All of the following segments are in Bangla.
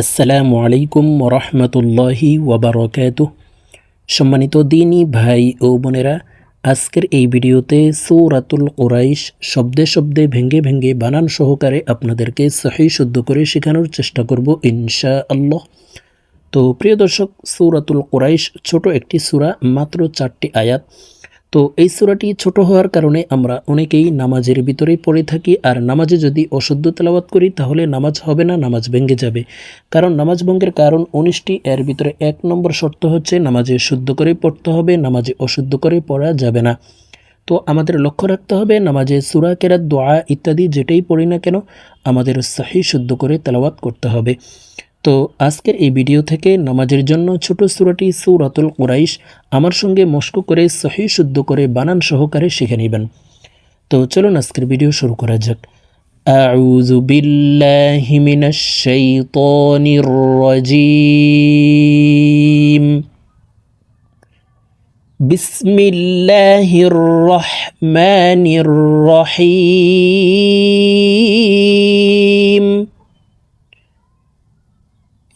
আসসালামু আলাইকুম রহমতুল্লাহি ওবরকাত সম্মানিত দিনী ভাই ও বোনেরা, আজকের এই ভিডিওতে সৌরাতুল কোরাইশ শব্দে শব্দে ভেঙ্গে ভেঙ্গে বানান সহকারে আপনাদেরকে সহি শুদ্ধ করে শেখানোর চেষ্টা করব ইনশা আল্লাহ তো প্রিয় দর্শক, সৌরাতুল কোরাইশ ছোট একটি সুরা, মাত্র চারটি আয়াত। তো এই সূরাটি ছোট হওয়ার কারণে আমরা অনেকেই নামাজের ভিতরেই পড়ে থাকি, আর নামাজে যদি অশুদ্ধ তেলাওয়াত করি, তাহলে নামাজ হবে না, নামাজ ভেঙে যাবে। কারণ নামাজ ভঙ্গের কারণ উনিশটি এর ভিতরে এক নম্বর শর্ত হচ্ছে নামাজে শুদ্ধ করে পড়তে হবে, নামাজে অশুদ্ধ করে পড়া যাবে না। তো আমাদের লক্ষ্য রাখতে হবে, নামাজে সুরা, কেরাত, দোয়া ইত্যাদি যেটাই পড়ি না কেন, আমাদের সাহি শুদ্ধ করে তেলাওয়াত করতে হবে। তো আজকের এই ভিডিও থেকে নামাজের জন্য ছোট সুরাটি সৌরাতুল কুরাইশ আমার সঙ্গে মস্ক করে সহি শুদ্ধ করে বানান সহকারে শিখে নেবেন তো চলুন আজকের ভিডিও শুরু করা যাক أعوذ بالله من الشيطان الرجيم بسم الله الرحمن الرحيم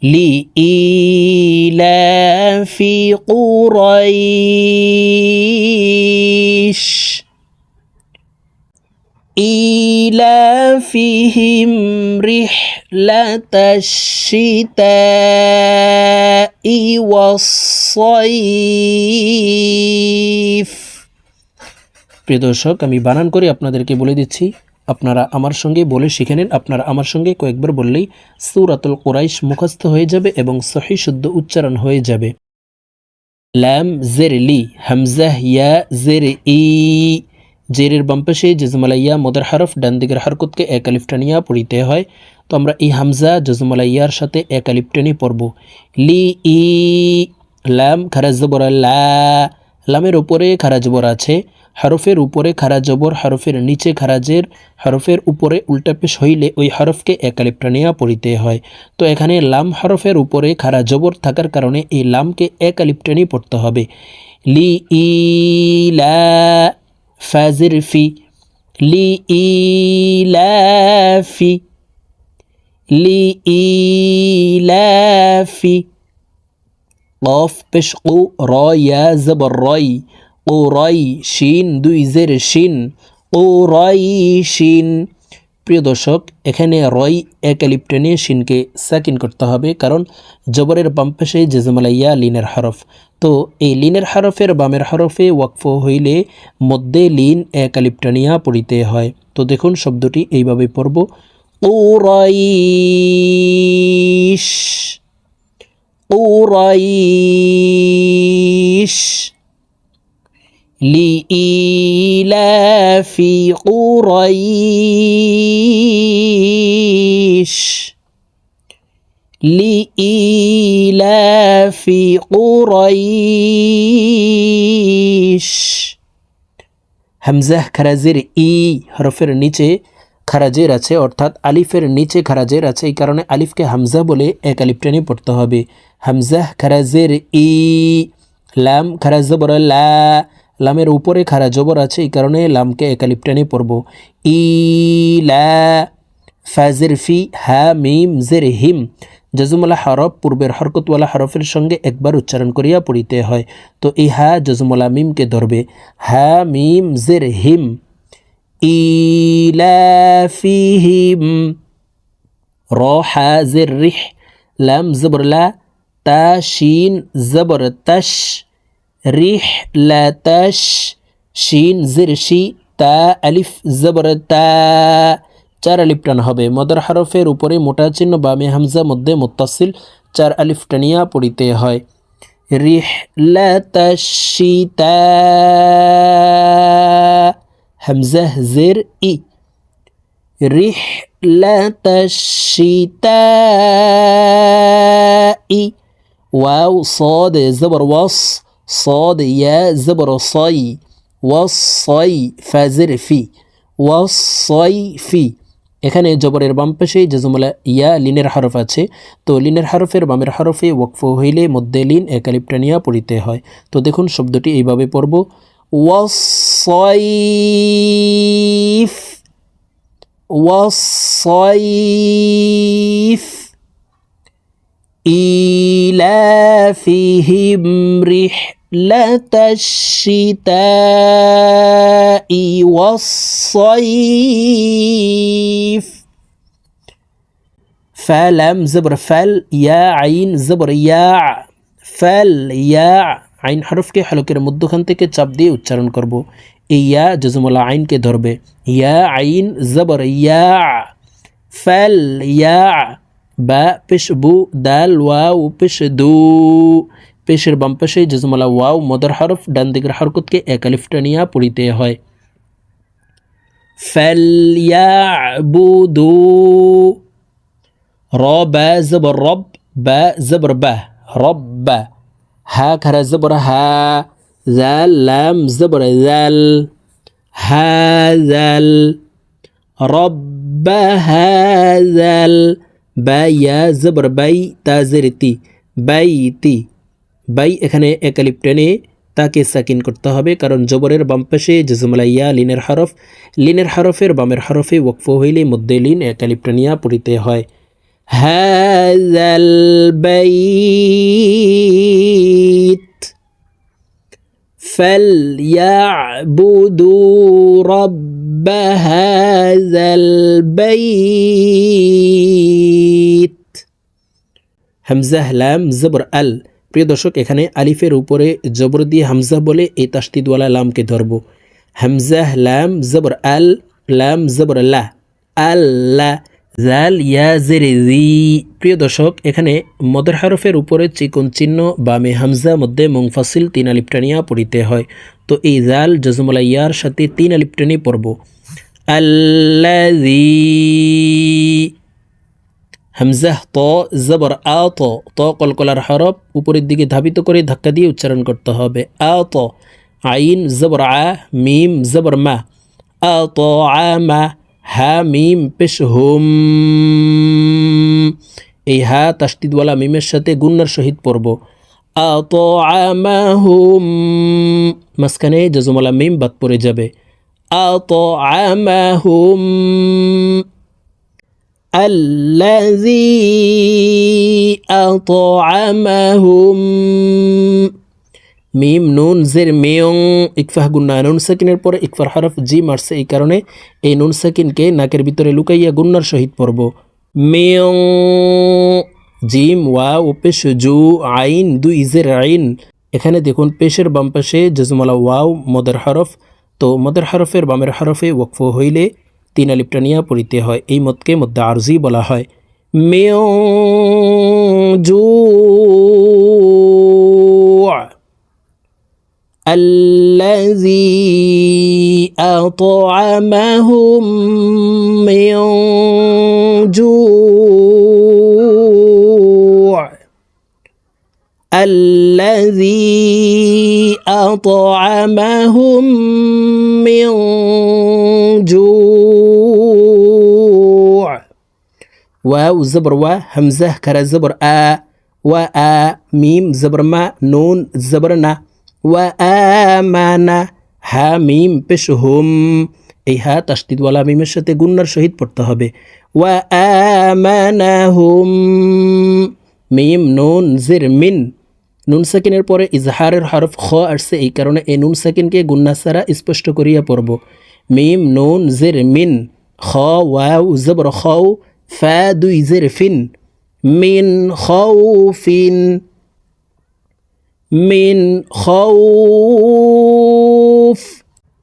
لإيلاف قريش إيلافهم رحلة الشتاء والصيف প্রিয় দর্শক আমি বানান করে আপনাদেরকে বলে দিচ্ছি আপনারা আমার সঙ্গে বলে শিখে নেন। আপনারা আমার সঙ্গে কয়েকবার বললেই সৌরাতুল কোরাইশ মুখস্থ হয়ে যাবে এবং সহি শুদ্ধ উচ্চারণ হয়ে যাবে। ল্যাম জের লি হামজাহ ইয়া জের ই। জেরের বাম্পাশে জজমালাইয়া মদের হারফ, ডান দিকের হারকতকে এক আলিফটানিয়া পড়িতে হয়। তো আমরা এই হামজা, জজমালাইয়ার সাথে এক আলিফটানি পড়ব। লি, ই ল্যাম খারাজ জবর লা। লামের উপরে খারা জবর আছে। হরফের উপরে খারা জবর হরফের নিচে খারাজের হরফের উপরে উল্টা পেশ হইলে ওই হরফকে একালিপ্টানিয়া পড়িতে হয় তো এখানে লাম হরফের উপরে খারা জবর থাকার কারণে এই লামকে একালিপ্টানি পড়তে হবে লি ই লা ফাজির ফি লি ই লা ফি লি ই লা ফি قاف পেশ قو را یا ও শিন দুই জের শিন। ও রাই শিন প্রিয় দর্শক, এখানে রই এক অ্যালিপটেনে শিনকে সাকিন করতে হবে, কারণ জবরের বাম্পাশে জেজমালাইয়া লিনের হরফ। তো এই লিনের হরফের বামের হরফে ওয়াকফ হইলে মধ্যে লিন এক পড়িতে হয়। তো দেখুন শব্দটি, এইভাবে পড়ব। ও ওরাইশ ও لإيلاف قريش لإيلاف قريش হামজাহ খারাজের ই হরফের নিচে খারাজের আছে অর্থাৎ আলিফের নিচে খারাজের আছে এই কারণে আলিফকে হামজা বলে এক আলিফ টেনে পড়তে হবে হামজাহ খারাজের ই লাম খারাজ বড় লা লামের উপরে খারা জবর আছে, এই কারণে লামকে একালিপটানে পড়ব। ই ফাজের ফি হা মিম জের হিম। জজুমলা হরফ, পূর্বের হরকতওয়ালা হরফের সঙ্গে একবার উচ্চারণ করিয়া পড়িতে হয়। তো এই হা জজুমলা মিমকে ধরবে। হা মিম জের হিম। ইলাফিহিম র হা জের রিহ। লাম জবরলা তা শিন জবর তশ। রিহ লিন শিন জির শি তা আলিফ জবর তা চার আলিফ হবে। মদার হরফের উপরে মোটা চিহ্ন বা মেহামজা মধ্যে মোত্তাসিল চার আলিফ টানিয়া পড়িতে হয়। রিহ লি হামজা জের ই। রিহ লিতা ই। ওয়াও, সদ, জবর, ওয়াস। صاد يا زبر صي والصي فازر في والصيفي এখানে জবরের বাম পাশে জজমলা ইয়া লিনের হরফ আছে তো লিনের হরফের বামের হরফে ওয়াকফ হইলে মধ্যে লিন একালিপ্টানিয়া পড়িতে হয় তো দেখুন শব্দটি এইভাবে পড়ব ওয়াসাইফ ওয়াসাইফ إيلافهم رحلة الشتاء والصيف فلم زبر فل يا عين زبر يا فل يا আইন হরফকে হলকের মধ্যখান থেকে চাপ দিয়ে উচ্চারণ করব এই ইয়া জজমুলা আইনকে ধরবে ইয়া আইন জবর ইয়া ফ্যাল ইয়া বা পিস বু দাল ওয়াও পিস দু পেশের বাম পাশে জজমলা ওয়াও মদার হরফ ডান দিকের হরকতকে একালিফটা পড়িতে হয় ফ্যালিয়াবুদু র বা জবর রব বা জবর বা রব বা হা খারা জবর হা জাল লাম জবর জাল হাজাল রব হাজাল বাইয়া জবর বাই তাজেরতি বাইতি বাই এখানে একালিপ টেনে তাকে সাকিন করতে হবে কারণ জবরের বাম পাশে জজমলাইয়া লিনের হরফ লিনের হরফের বামের হরফে ওকফ হইলে মধ্যে লিন একালিপ টেনিয়া পড়িতে হয় هذا البيت فليعبدوا رب هذا البيت হামজাহ লাম, জবর, আল। প্রিয় দর্শক, এখানে আলিফের উপরে জবর দিয়ে হামজা বলে এই তাস্তিদওয়ালা লামকে ধরব। হামজাহ লাম, জবর, আল, লাম, জবর, লা। আল্লাহ জাল, ইয়া, জেরে, জি। প্রিয় দর্শক, এখানে মদের হরফের উপরে চিকন চিহ্ন, বামে হামজা, মধ্যে মুংফাসিল তিন আলিপটানিয়া পড়িতে হয়। তো এই জাল জজমলা ইয়ার সাথে তিন আলিপটানি পড়ব। আল্লাজি হামজাহ ত, জবর, আ, ত। ত, কলকলার হরফ উপরের দিকে ধাবিত করে ধাক্কা দিয়ে উচ্চারণ করতে হবে। আ, ত, আইন, জবর, আ, মিম, জবর, মা। আ, ত, আ, মা, হা, মিম, পেশ, হুম। এই হা তাস্তিদওয়ালা মিমের সাথে গুন্নার সহিত পড়ব। আত আমাহুম মাঝখানে জজমলা মিম বাদ পড়ে যাবে। আত আমাহুম الذي أطعمهم মিম নুন জের মেয়ং ইকফাহ গুন্না নুন সাকিনের পরে ইকফার হরফ জি মারছে এই কারণে এই নুন সাকিনকে নাকের ভিতরে লুকাইয়া গুন্নার সহিত পড়ব মেয়ং জিম ওয়া ও পেশ জু আইন দু ইজের আইন এখানে দেখুন পেশের বাম পাশে জজমালা ওয়াও মদের হরফ তো মদের হরফের বামের হরফে ওকফ হইলে তিন আলিপটানিয়া পড়িতে হয় এই মতকে মধ্যে আরজি বলা হয় মেয় জু الذي أطعمهم من جوع الذي أطعمهم من جوع واو زبر و همزة كرا زبر آ و آ ميم زبر ما نون زبر نا ওয়ামানা হা মিম পেশ হুম এই হা তাস্তিদওয়ালা মিমের সাথে গুন্নার সহিত পড়তে হবে ওয়ামানা হুম মিম নুন জির মিন নুন সাকিনের পরে ইজহারের হরফ খ আসছে, এই কারণে এই নুন সাকিনকে গুন্না সারা স্পষ্ট করিয়া পড়ব। মিম, নুন, জির, মিন, খ, ওয়াও, জবর খৌ ফা, দুই, জির, ফিন, মিন খৌ ফিন, মিন খৌফ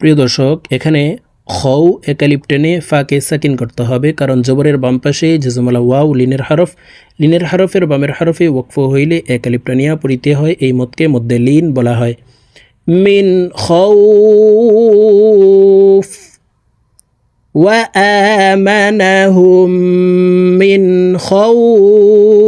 প্রিয় দর্শক, এখানে খৌ একালিপ টেনে ফাকে সাকিন করতে হবে কারণ জবরের বাম পাশে জেজমালা ওয়াও লিনের হরফ লিনের হরফের বামের হরফে ওকফ হইলে একালিপ টানিয়া পড়িতে হয় এই মতকে মধ্যে লিন বলা হয় মিন খৌফ وآمنهم من خوف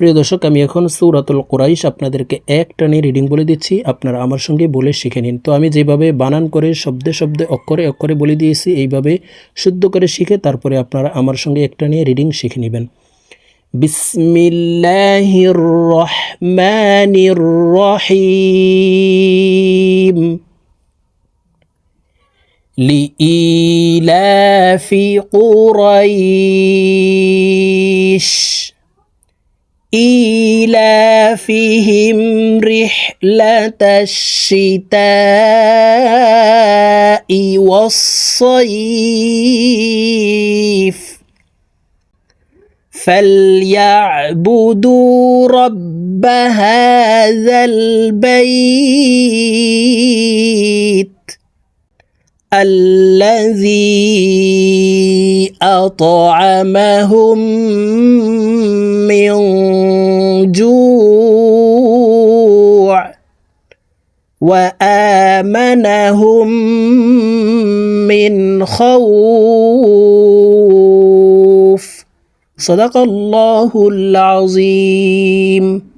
প্রিয় দর্শক আমি এখন সৌরাতুল কোরাইশ আপনাদেরকে এক টানে রিডিং বলে দিচ্ছি আপনারা আমার সঙ্গে বলে শিখে নিন তো আমি যেভাবে বানান করে শব্দে শব্দে অক্ষরে অক্ষরে বলে দিয়েছি এইভাবে শুদ্ধ করে শিখে তারপরে আপনারা আমার সঙ্গে এক টানে রিডিং শিখে নেবেন বিসমিল্লাহির রহমানির রহিম لإيلاف قريش إيلافهم رحلة الشتاء والصيف. فليعبدوا رب هذا البيت الذي أطعمهم من جوع وآمنهم من خوف. صدق الله العظيم.